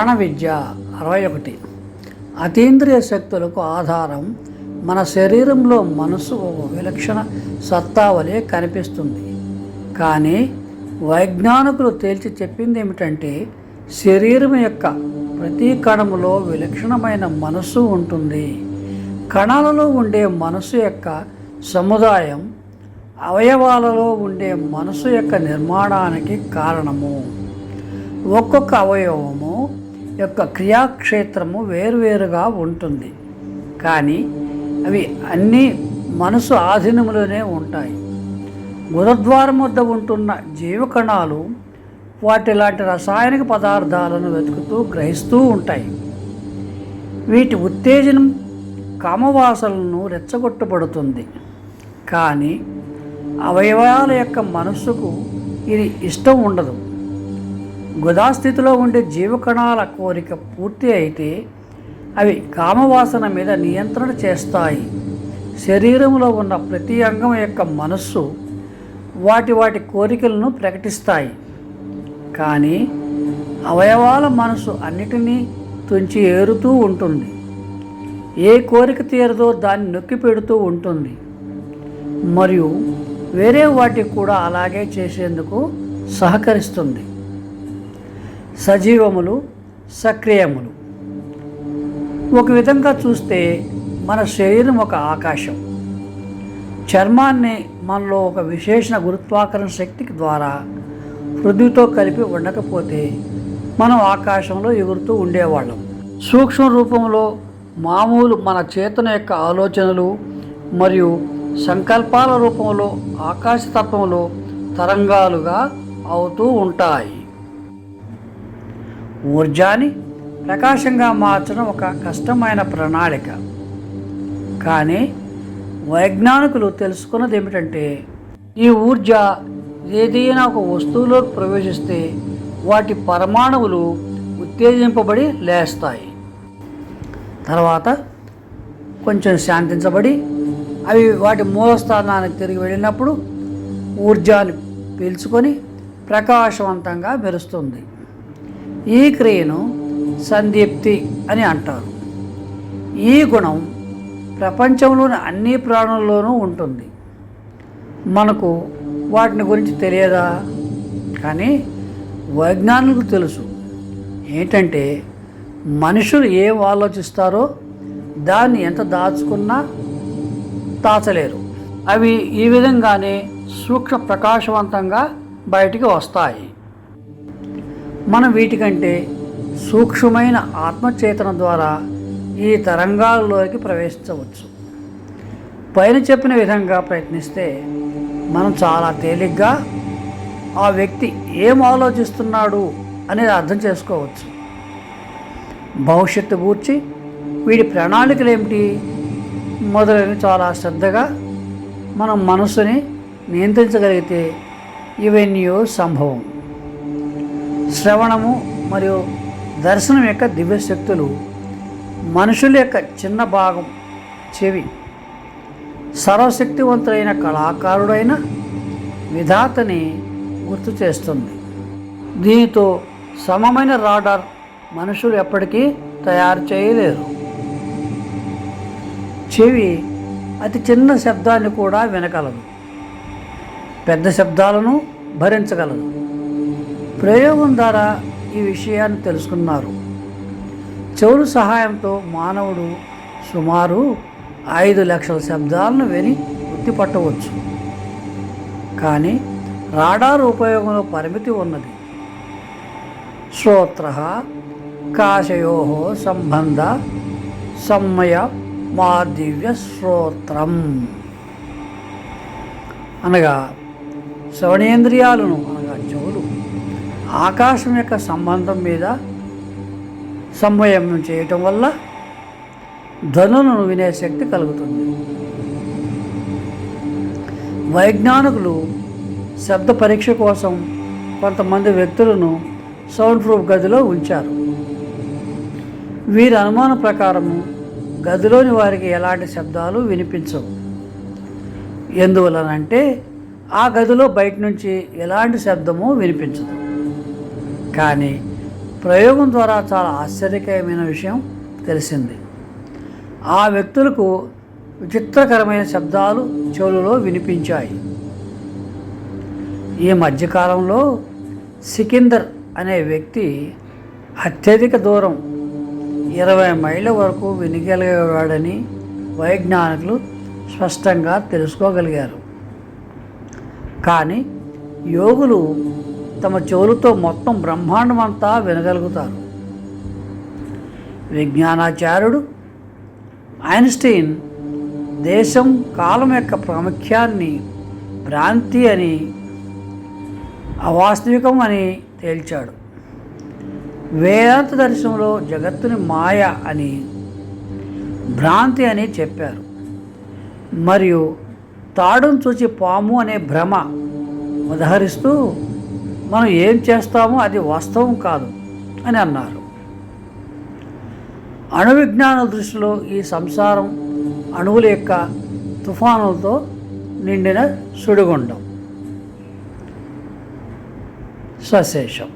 ప్రాణ విద్య అరవై ఒకటి అతీంద్రియ శక్తులకు ఆధారం మన శరీరంలో మనసు ఒక విలక్షణ సత్తా వలె కనిపిస్తుంది. కానీ వైజ్ఞానికులు తేల్చి చెప్పింది ఏమిటంటే శరీరం యొక్క ప్రతి కణములో విలక్షణమైన మనస్సు ఉంటుంది. కణాలలో ఉండే మనసు యొక్క సముదాయం అవయవాలలో ఉండే మనసు యొక్క నిర్మాణానికి కారణము. ఒక్కొక్క అవయవము యొక్క క్రియాక్షేత్రము వేరువేరుగా ఉంటుంది. కానీ అవి అన్నీ మనసు ఆధీనములోనే ఉంటాయి. గురద్వారం వద్ద ఉంటున్న జీవకణాలు వాటి లాంటి రసాయనిక పదార్థాలను వెతుకుతూ గ్రహిస్తూ ఉంటాయి. వీటి ఉత్తేజనం కామవాసలను రెచ్చగొట్టబడుతుంది. కానీ అవయవాల యొక్క మనస్సుకు ఇది ఇష్టం ఉండదు. గుదాస్థితిలో ఉండే జీవకణాల కోరిక పూర్తి అయితే అవి కామవాసన మీద నియంత్రణ చేస్తాయి. శరీరంలో ఉన్న ప్రతి అంగం యొక్క మనస్సు వాటి వాటి కోరికలను ప్రకటిస్తాయి. కానీ అవయవాల మనసు అన్నిటినీ తుంచి ఏరుతూ ఉంటుంది. ఏ కోరిక తీరదో దాన్ని నొక్కి పెడుతూ ఉంటుంది. మరియు వేరే వాటికి కూడా అలాగే చేసేందుకు సహకరిస్తుంది. సజీవములు సక్రియములు. ఒక విధంగా చూస్తే మన శరీరం ఒక ఆకాశం. చర్మాన్ని మనలో ఒక విశేషణ గురుత్వాకరణ శక్తికి ద్వారా పృథ్వీతో కలిపి ఉండకపోతే మనం ఆకాశంలో ఎగురుతూ ఉండేవాళ్ళం. సూక్ష్మ రూపంలో మామూలు మన చేతన యొక్క ఆలోచనలు మరియు సంకల్పాల రూపంలో ఆకాశతత్వంలో తరంగాలుగా అవుతూ ఉంటాయి. ఊర్జాని ప్రకాశంగా మార్చడం ఒక కష్టమైన ప్రణాళిక. కానీ వైజ్ఞానికులు తెలుసుకున్నది ఏమిటంటే ఈ ఊర్జ ఏదైనా ఒక వస్తువులోకి ప్రవేశిస్తే వాటి పరమాణువులు ఉత్తేజింపబడి లేస్తాయి. తర్వాత కొంచెం శాంతించబడి అవి వాటి మూలస్థానానికి తిరిగి వెళ్ళినప్పుడు ఊర్జాని పీల్చుకొని ప్రకాశవంతంగా మెరుస్తుంది. ఈ క్రియను సందీప్తి అని అంటారు. ఈ గుణం ప్రపంచంలోని అన్ని ప్రాణుల్లోనూ ఉంటుంది. మనకు వాటిని గురించి తెలియదా? కానీ వైజ్ఞానికులకు తెలుసు. ఏంటంటే మనుషులు ఏం ఆలోచిస్తారో దాన్ని ఎంత దాచుకున్నా దాచలేరు. అవి ఈ విధంగానే సూక్ష్మ ప్రకాశవంతంగా బయటికి వస్తాయి. మనం వీటికంటే సూక్ష్మమైన ఆత్మచేతన ద్వారా ఈ తరంగాల్లోకి ప్రవేశించవచ్చు. పైన చెప్పిన విధంగా ప్రయత్నిస్తే మనం చాలా తేలిగ్గా ఆ వ్యక్తి ఏం ఆలోచిస్తున్నాడు అనేది అర్థం చేసుకోవచ్చు. భవిష్యత్తు గూర్చి వీడి ప్రణాళికలు ఏమిటి మొదలైనవి చాలా శ్రద్ధగా మనం మనసుని నియంత్రించగలిగితే ఇవన్నీ సంభవం. శ్రవణము మరియు దర్శనం యొక్క దివ్యశక్తులు మనుషుల యొక్క చిన్న భాగం చెవి. సర్వశక్తివంతుడైన కళాకారుడైన విధాతని గుర్తు చేస్తుంది. దీనితో సమమైన రాడార్ మనుషులు ఎప్పటికీ తయారు చేయలేరు. చెవి అతి చిన్న శబ్దాన్ని కూడా వినగలదు. పెద్ద శబ్దాలను భరించగలదు. ప్రయోగం ద్వారా ఈ విషయాన్ని తెలుసుకున్నారు. చెవులు సహాయంతో మానవుడు సుమారు ఐదు లక్షల శబ్దాలను విని గుర్తుపట్టవచ్చు కానీ రాడార్ ఉపయోగంలో పరిమితి ఉన్నది. శ్రోత్ర కాశయో సంబంధ సమ్మయ మాదివ్య శ్రోత్రం. అనగా శ్రవణేంద్రియాలను ఆకాశం యొక్క సంబంధం మీద సంవయం చేయటం వల్ల ధనును వినే శక్తి కలుగుతుంది. వైజ్ఞానికులు శబ్ద పరీక్ష కోసం కొంతమంది వ్యక్తులను సౌండ్ ప్రూఫ్ గదిలో ఉంచారు. వీరి అనుమానం ప్రకారము గదిలోని వారికి ఎలాంటి శబ్దాలు వినిపించవు. ఎందువలనంటే ఆ గదిలో బయట నుంచి ఎలాంటి శబ్దము వినిపించదు. కానీ ప్రయోగం ద్వారా చాలా ఆశ్చర్యకరమైన విషయం తెలిసింది. ఆ వ్యక్తులకు విచిత్రకరమైన శబ్దాలు చెవులలో వినిపించాయి. ఈ మధ్యకాలంలో సికిందర్ అనే వ్యక్తి అత్యధిక దూరం ఇరవై మైళ్ళ వరకు వినగలిగేవాడని వైజ్ఞానికులు స్పష్టంగా తెలుసుకోగలిగారు. కానీ యోగులు తమ చెవులతో మొత్తం బ్రహ్మాండం అంతా వినగలుగుతారు. విజ్ఞానాచార్యుడు ఐన్స్టీన్ దేశం కాలం యొక్క ప్రాముఖ్యాన్ని భ్రాంతి అని అవాస్తవికం అని తేల్చాడు. వేదాంత దర్శనంలో జగత్తుని మాయ అని భ్రాంతి అని చెప్పారు. మరియు తాడును చూచి పాము అనే భ్రమ ఉదహరిస్తూ మనం ఏం చేస్తామో అది వాస్తవం కాదు అని అన్నారు. అణు విజ్ఞాన దృష్టిలో ఈ సంసారం అణువుల యొక్క తుఫానులతో నిండిన సుడిగుండం. స్వశేషం